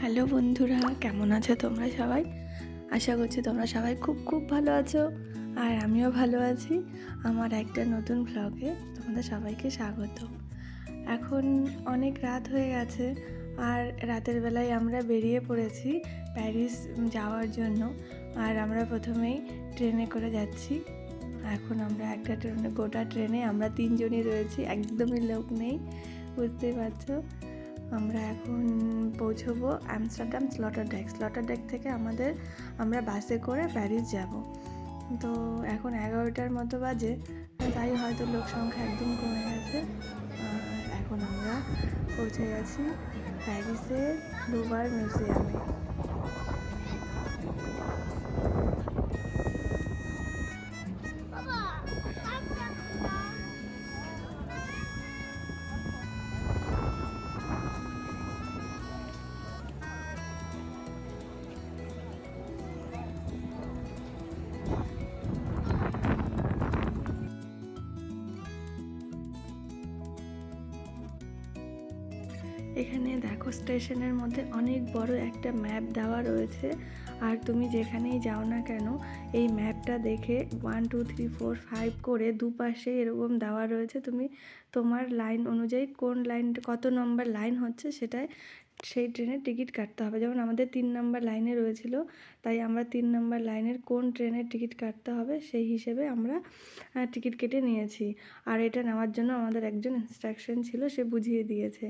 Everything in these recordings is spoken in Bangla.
হ্যালো বন্ধুরা, কেমন আছো তোমরা সবাই? আশা করছি তোমরা সবাই খুব খুব ভালো আছো আর আমিও ভালো আছি। আমার একটা নতুন ভ্লগে তোমাদের সবাইকে স্বাগত। এখন অনেক রাত হয়ে গেছে আর রাতের বেলায় আমরা বেরিয়ে পড়েছি প্যারিস যাওয়ার জন্য আর আমরা প্রথমেই ট্রেনে করে যাচ্ছি। এখন আমরা একটা ট্রেনে, গোটা ট্রেনে আমরা তিনজনই রয়েছি, একদমই লোক নেই, বুঝতেই পারছ? আমরা এখন পৌঁছবো আমস্টারডাম স্লটার ডেক। থেকে আমাদের, আমরা বাসে করে প্যারিস যাব। তো এখন এগারোটার মতো বাজে, তাই হয়তো লোক সংখ্যা একদম কমে গেছে। এখন আমরা পৌঁছে গেছি প্যারিসের দুবার মিউজিয়ামে। এখানে দেখো স্টেশনের মধ্যে অনেক বড় একটা ম্যাপ দেওয়া রয়েছে। আর তুমি যেখানেই যাও না কেন, এই ম্যাপটা দেখে one two three four five করে দুপাশে এরকম দেওয়া রয়েছে। তুমি তোমার লাইন অনুযায়ী কোন লাইন কত নম্বর লাইন হচ্ছে সেটাই সেই ট্রেনের টিকিট কাটতে হবে। যেমন আমাদের তিন নম্বর লাইনে রয়েছিল, তাই আমরা তিন নম্বর লাইনের কোন ট্রেনের টিকিট কাটতে হবে সেই হিসেবে আমরা টিকিট কেটে নিয়েছি। আর এটা নেওয়ার জন্য আমাদের একজন ইনস্ট্রাকশন ছিল, সে বুঝিয়ে দিয়েছে।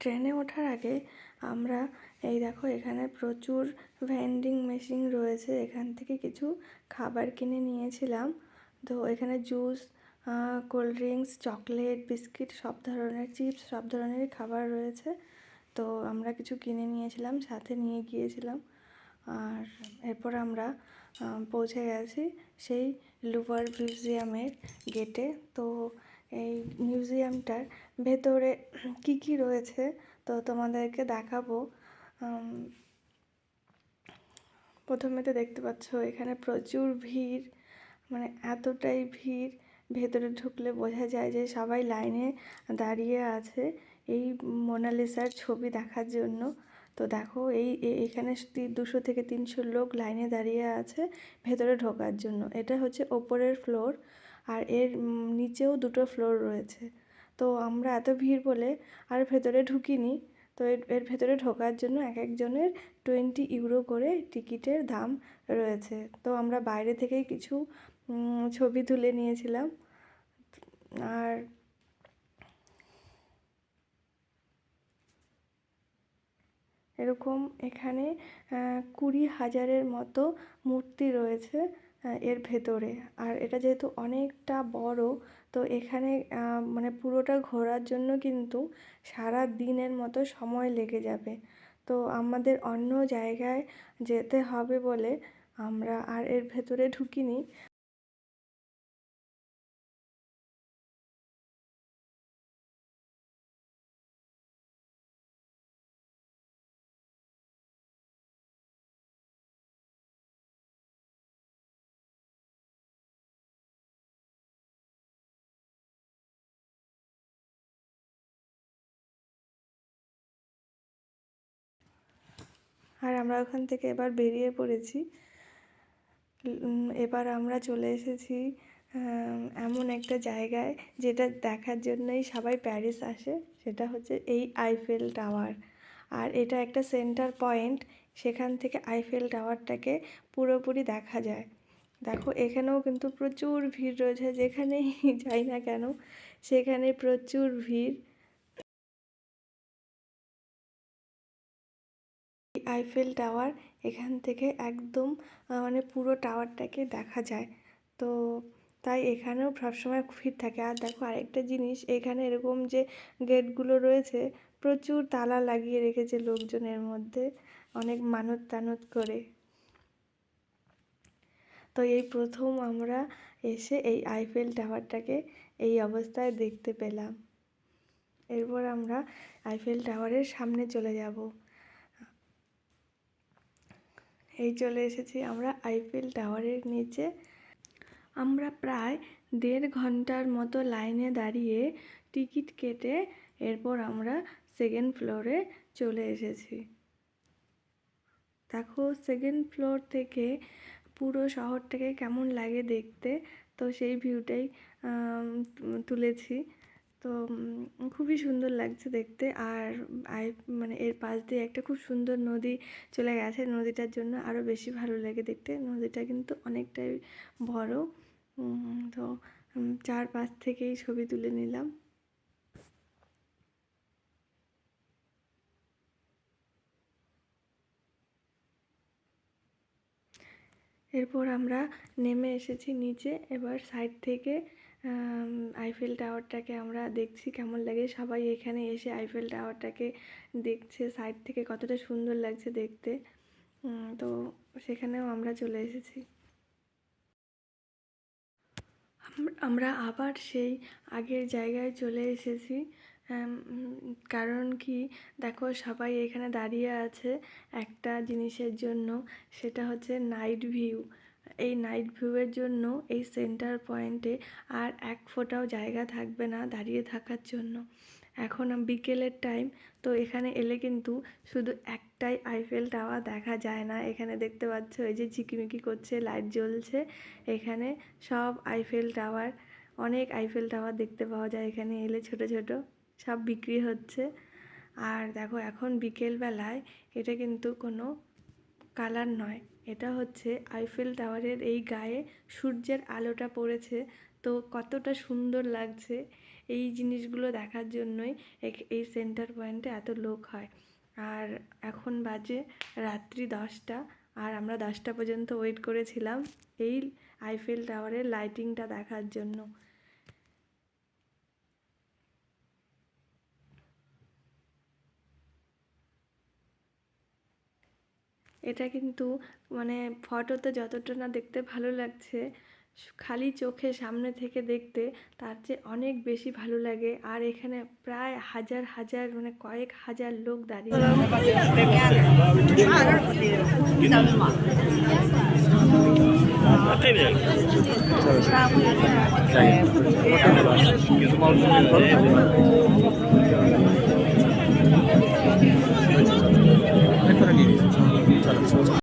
ট্রেনে ওঠার আগে আমরা, এই দেখো এখানে প্রচুর ভেন্ডিং মেশিন রয়েছে। এখান থেকে কিছু খাবার কিনে নিয়েছিলাম। তো এখানে juice cold drinks chocolate biscuit সব ধরনের চিপস সব ধরনেরই খাবার রয়েছে। তো আমরা কিছু কিনে নিয়েছিলাম, সাথে নিয়ে গিয়েছিলাম। আর এরপর আমরা পৌঁছে গেছি সেই লুভার মিউজিয়ামের গেটে তো এই মিউজিয়ামটার ভেতরে কি কি রয়েছে তো তোমাদেরকে দেখাবো। প্রথমে তো দেখতে পাচ্ছ, এখানে প্রচুর ভিড় মানে এতটাই ভিড়, ভেতরে ঢুকলে বোঝা যায় যে সবাই লাইনে দাঁড়িয়ে আছে এই মোনালিসার ছবি দেখার জন্য। তো দেখো, এই এখানে দুশো থেকে তিনশো লোক লাইনে দাঁড়িয়ে আছে ভেতরে ঢোকার জন্য। এটা হচ্ছে ওপরের ফ্লোর। আর এর নিচেও দুটো ফ্লোর রয়েছে। তো আমরা এত ভিড় বলে আর ভেতরে ঢুকিনি। তো এর এর ভেতরে ঢোকার জন্য এক একজনের টোয়েন্টি ইউরো করে টিকিটের দাম রয়েছে। তো আমরা বাইরে থেকেই কিছু ছবি তুলে নিয়েছিলাম। আর এরকম এখানে কুড়ি হাজারের মতো মূর্তি রয়েছে। এর ভেতরে। আর এটা যেহেতু অনেকটা বড়, তো এখানে মানে পুরোটা ঘোরার জন্য কিন্তু সারা দিনের মতো সময় লেগে যাবে। তো আমাদের অন্য জায়গায় যেতে হবে বলে আমরা আর এর ভেতরে ঢুকিনি। আর আমরা ওখান থেকে এবার বেরিয়ে পড়েছি। এবার আমরা চলে এসেছি এমন একটা জায়গায় যেটা দেখার জন্যই সবাই প্যারিস আসে, সেটা হচ্ছে এই আইফেল টাওয়ার। আর এটা একটা সেন্টার পয়েন্ট, সেখান থেকে আইফেল টাওয়ারটাকে পুরোপুরি দেখা যায়। দেখো, এখানেও কিন্তু প্রচুর ভিড় রয়েছে, যেখানেই যাই না কেন, সেখানে প্রচুর ভিড়। আইফেল টাওয়ার এখান থেকে একদম মানে পুরো টাওয়ারটাকে দেখা যায়। তো তাই এখানেও সবসময় ভিড় থাকে। আর দেখো আরেকটা জিনিস, এখানে এরকম যে গেটগুলো রয়েছে, প্রচুর তালা লাগিয়ে রেখেছে লোকজনের মধ্যে, অনেক মানত টানত করে। তো এই প্রথম আমরা এসে এই আইফেল টাওয়ারটাকে এই অবস্থায় দেখতে পেলাম। এরপর আমরা আইফেল টাওয়ারের সামনে চলে যাব। এই চলে এসেছি আমরা আইফেল টাওয়ারের নিচে। আমরা প্রায় দেড় ঘণ্টার মতো লাইনে দাঁড়িয়ে টিকিট কেটে এরপর আমরা সেকেন্ড ফ্লোরে চলে এসেছি। দেখো সেকেন্ড ফ্লোর থেকে পুরো শহরটাকে কেমন লাগে দেখতে, তো সেই ভিউটাই তুলেছি। তো খুবই সুন্দর লাগছে দেখতে। আর আই মানে এর পাশ দিয়ে একটা খুব সুন্দর নদী চলে গেছে। নদীটার জন্য আরও বেশি ভালো লাগে দেখতে। নদীটা কিন্তু অনেকটাই বড়। তো চারপাশ থেকেই ছবি তুলে নিলাম। এরপর আমরা নেমে এসেছি নিচে। এবার সাইড থেকে আইফেল টাওয়ারটাকে আমরা দেখছি, কেমন লাগে? সবাই এখানে এসে আইফেল টাওয়ারটাকে দেখছে সাইড থেকে কতটা সুন্দর লাগছে দেখতে। তো সেখানেও আমরা চলে এসেছি। আমরা আবার সেই আগের জায়গায় চলে এসেছি। কারণ কি? দেখো, সবাই এখানে দাঁড়িয়ে আছে একটা জিনিসের জন্য, সেটা হচ্ছে নাইট ভিউ এই নাইট ভিউয়ের জন্য এই সেন্টার পয়েন্টে আর এক ফোঁটাও জায়গা থাকবে না দাঁড়িয়ে থাকার জন্য। এখন বিকেলের টাইম তো এখানে এলে কিন্তু শুধু একটাই আইফেল টাওয়ার দেখা যায় না। এখানে দেখতে পাচ্ছ এই যে ঝিকিমিকি করছে লাইট জ্বলছে। এখানে সব আইফেল টাওয়ার অনেক আইফেল টাওয়ার দেখতে পাওয়া যায়। এখানে এলে ছোট ছোট সব বিক্রি হচ্ছে। আর দেখো, এখন বিকেলবেলায় এটা কিন্তু কোনো কালার নয়। এটা হচ্ছে আইফেল টাওয়ারের এই গায়ে সূর্যের আলোটা পড়েছে। তো কতটা সুন্দর লাগছে এই জিনিসগুলো দেখার জন্যই এই সেন্টার পয়েন্টে এত লোক হয়। আর এখন বাজে রাত্রি দশটা আর আমরা দশটা পর্যন্ত ওয়েট করেছিলাম এই আইফেল টাওয়ারের লাইটিংটা দেখার জন্য। এটা কিন্তু মানে ফটোতে যতটা না দেখতে ভালো লাগছে, খালি চোখে সামনে থেকে দেখতে তার চেয়ে অনেক বেশি ভালো লাগে। আর এখানে প্রায় হাজার হাজার মানে কয়েক হাজার লোক দাঁড়িয়ে